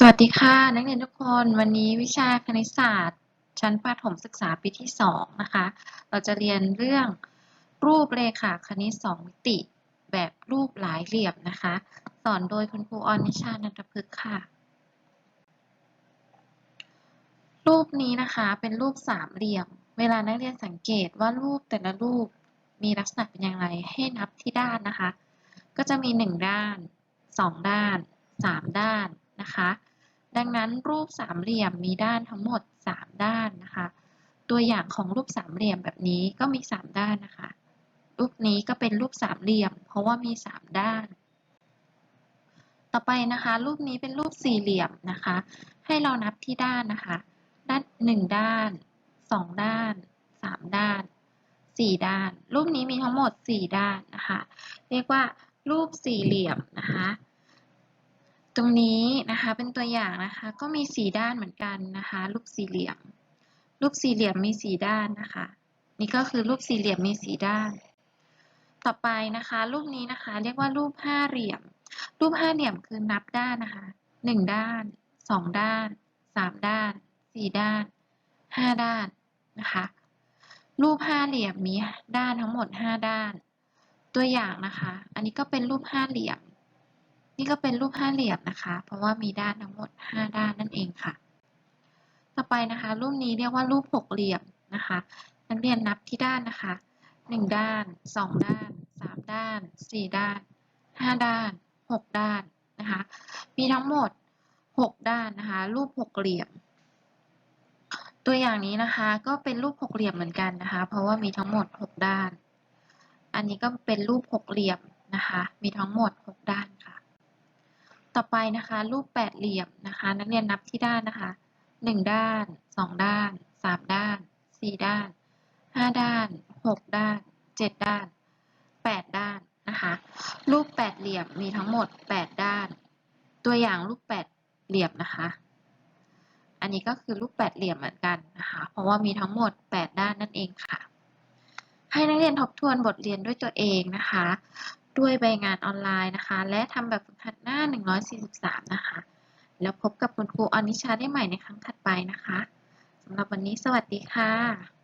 สวัสดีค่ะ นักเรียนทุกคนวันนี้วิชาคณิตศาสตร์ ชั้นประถมศึกษาปีที่ 2 นะคะ เราจะเรียนเรื่องรูปเรขาคณิต 2 มิติ แบบรูปหลายเหลี่ยมนะคะ สอนโดยคุณครูออนนิชานันทพฤกษ์ค่ะ รูปนี้นะคะเป็นรูปสามเหลี่ยม เวลานักเรียนสังเกตว่ารูปแต่ละรูปมีลักษณะเป็นอย่างไรให้นับที่ด้านนะคะ ก็จะมี 1 ด้าน 2 ด้าน 3 ด้านนะคะ ดังนั้นรูปสามเหลี่ยมมีด้านทั้งหมด 3 ด้านนะคะ ตัวอย่างของรูปสามเหลี่ยมแบบนี้ก็มี 3 ด้านนะคะ รูปนี้ก็เป็นรูปสามเหลี่ยม เพราะว่ามี 3 ด้าน ต่อไปนะคะ รูปนี้เป็นรูปสี่เหลี่ยมนะคะ ให้เรานับที่ด้านนะคะ ด้านหนึ่งด้านสองด้านสามด้านสี่ด้าน รูปนี้มีทั้งหมดสี่ด้านนะคะ เรียกว่ารูปสี่เหลี่ยมนะคะ ตรงนี้นะคะเป็นตัวอย่างนะคะ ก็มีสี่ด้านเหมือนกันนะคะรูปสี่เหลี่ยม รูปสี่เหลี่ยมมีสี่ด้านนะคะ นี่ก็คือรูปสี่เหลี่ยมมีสี่ด้าน ต่อไปนะคะ รูปนี้นะคะ เรียกว่ารูปห้าเหลี่ยม รูปห้าเหลี่ยมคือนับด้านนะคะหนึ่งด้านสองด้านสามด้านสี่ด้านห้าด้านนะคะรูปห้าเหลี่ยมมีด้านทั้งหมดห้าด้าน ตัวอย่างนะคะ อันนี้ก็เป็นรูปห้าเหลี่ยม นี่ก็เป็นรูปห้าเหลี่ยมนะคะ เพราะว่ามีด้านทั้งหมดห้าด้านนั่นเองค่ะ ต่อไปนะคะ รูปนี้เรียกว่ารูปหกเหลี่ยมนะคะ นักเรียนนับที่ด้านนะคะหนึ่งด้านสองด้านสามด้านสี่ด้านห้าด้านหกด้านนะคะ มีทั้งหมดหกด้านนะคะ รูปหกเหลี่ยม ตัวอย่างนี้นะคะก็เป็นรูปหกเหลี่ยมเหมือนกันนะคะ เพราะว่ามีทั้งหมดหกด้าน อันนี้ก็เป็นรูปหกเหลี่ยมนะคะ มีทั้งหมดหกด้าน ต่อไปนะคะ รูปแปดเหลี่ยมนะคะ นักเรียนนับที่ด้านนะคะหนึ่งด้านสองด้านสามด้านสี่ด้านห้าด้านหกด้านเจ็ดด้านแปดด้านนะคะ รูปแปดเหลี่ยมมีทั้งหมดแปดด้าน ตัวอย่างรูปแปดเหลี่ยมนะคะ อันนี้ก็คือรูปแปดเหลี่ยมเหมือนกันนะคะ เพราะว่ามีทั้งหมดแปดด้านนั่นเองค่ะให้นักเรียนทบทวนบทเรียนด้วยตัวเองนะคะ ด้วยใบงานออนไลน์นะคะ และทำแบบฝึกหัดหน้า 143 นะคะ แล้วพบกับคุณครูอนิชาได้ใหม่ในครั้งถัดไปนะคะสำหรับวันนี้สวัสดีค่ะ